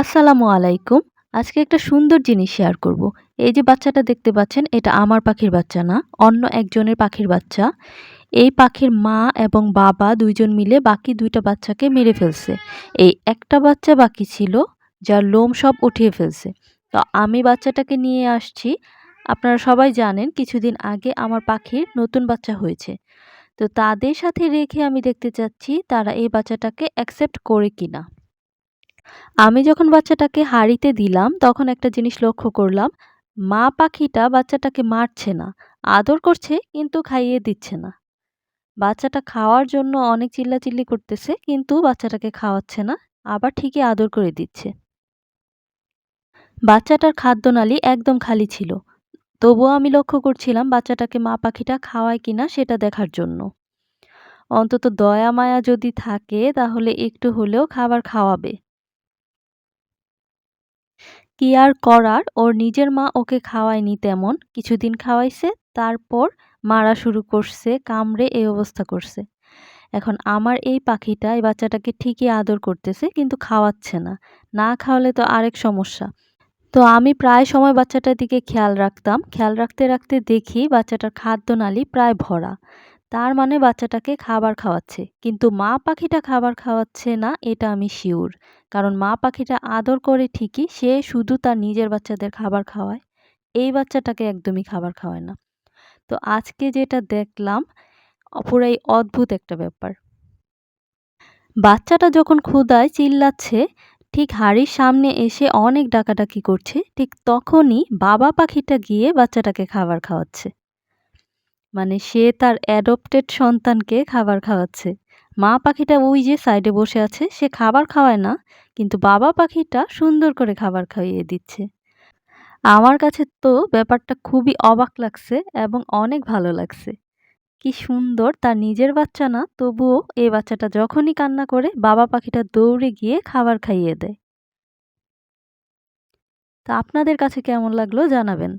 আসসালামু আলাইকুম। আজকে একটা সুন্দর জিনিস শেয়ার করব। এই যে বাচ্চাটা দেখতে পাচ্ছেন এটা আমার পাখির বাচ্চা না, অন্য একজনের পাখির বাচ্চা। এই পাখির মা এবং বাবা দুইজন মিলে বাকি দুইটা বাচ্চাকে মেরে ফেলছে। এই একটা বাচ্চা বাকি ছিল যার লোম সব উঠিয়ে ফেলছে। তো আমি বাচ্চাটাকে নিয়ে আসছি। আপনারা সবাই জানেন কিছুদিন আগে আমার পাখির নতুন বাচ্চা হয়েছে। তো তাদের সাথে রেখে আমি দেখতে চাচ্ছি তারা এই বাচ্চাটাকে অ্যাকসেপ্ট করে কিনা। আমি যখন বাচ্চাটাকে হাঁড়িতে দিলাম, তখন একটা জিনিস লক্ষ্য করলাম, মা পাখিটা বাচ্চাটাকে মারছে না, আদর করছে কিন্তু খাইয়ে দিচ্ছে না। বাচ্চাটা খাওয়ার জন্য অনেক চিল্লাচিল্লি করতেছে, কিন্তু বাচ্চাটাকে খাওয়াচ্ছে না, আবার ঠিকই আদর করে দিচ্ছে। বাচ্চাটার খাদ্যনালী একদম খালি ছিল। তবুও আমি লক্ষ্য করছিলাম বাচ্চাটাকে মা পাখিটা খাওয়ায় কিনা সেটা দেখার জন্য। অন্তত দয়া মায়া যদি থাকে, তাহলে একটু হলেও খাবার খাওয়াবে। কি আর করার? ওর নিজের মা ওকে খাওয়ায়নি তেমন। কিছুদিন খাওয়াইছে, তারপর মারা শুরু করছে, কামড়ে এই অবস্থা করছে। এখন আমার এই পাখিটা, এই বাচ্চাটাকে ঠিকই আদর করতেছে, কিন্তু খাওয়াচ্ছে না। না খাওয়ালে তো আরেক সমস্যা। তো আমি প্রায় সময় বাচ্চাটার দিকে খেয়াল রাখতাম। খেয়াল রাখতে রাখতে দেখি বাচ্চাটার খাদ্যনালী প্রায় ভরা। তার মানে বাচ্চাটাকে খাবার খাওয়াচ্ছে। কিন্তু মা পাখিটা খাবার খাওয়াচ্ছে না, এটা আমি শিওর কারণ মা পাখিটা আদর করে ঠিকই সে শুধু তার নিজের বাচ্চাদের খাবার খাওয়ায়। এই বাচ্চাটাকে একদমই খাবার খাওয়ায় না। তো আজকে যেটা দেখলাম পুরাই অদ্ভুত একটা ব্যাপার। বাচ্চাটা যখন ক্ষুদায় চিল্লাচ্ছে, ঠিক হাড়ির সামনে এসে অনেক ডাকাডাকি করছে, ঠিক তখনই বাবা পাখিটা গিয়ে বাচ্চাটাকে খাবার খাওয়াচ্ছে। মানে সে তার অ্যাডপ্টেড সন্তানকে খাবার খাওয়াচ্ছে। মা পাখিটা ওই যে সাইডে বসে আছে, সে খাবার খাওয়ায় না, কিন্তু বাবা পাখিটা সুন্দর করে খাবার খাইয়ে দিচ্ছে। আমার কাছে তো ব্যাপারটা খুবই অবাক লাগছে এবং অনেক ভালো লাগছে। কি সুন্দর তার নিজের বাচ্চা না, তবুও এই বাচ্চাটা যখনই কান্না করে, বাবা পাখিটা দৌড়ে গিয়ে খাবার খাইয়ে দেয়। তা আপনাদের কাছে কেমন লাগল জানাবেন।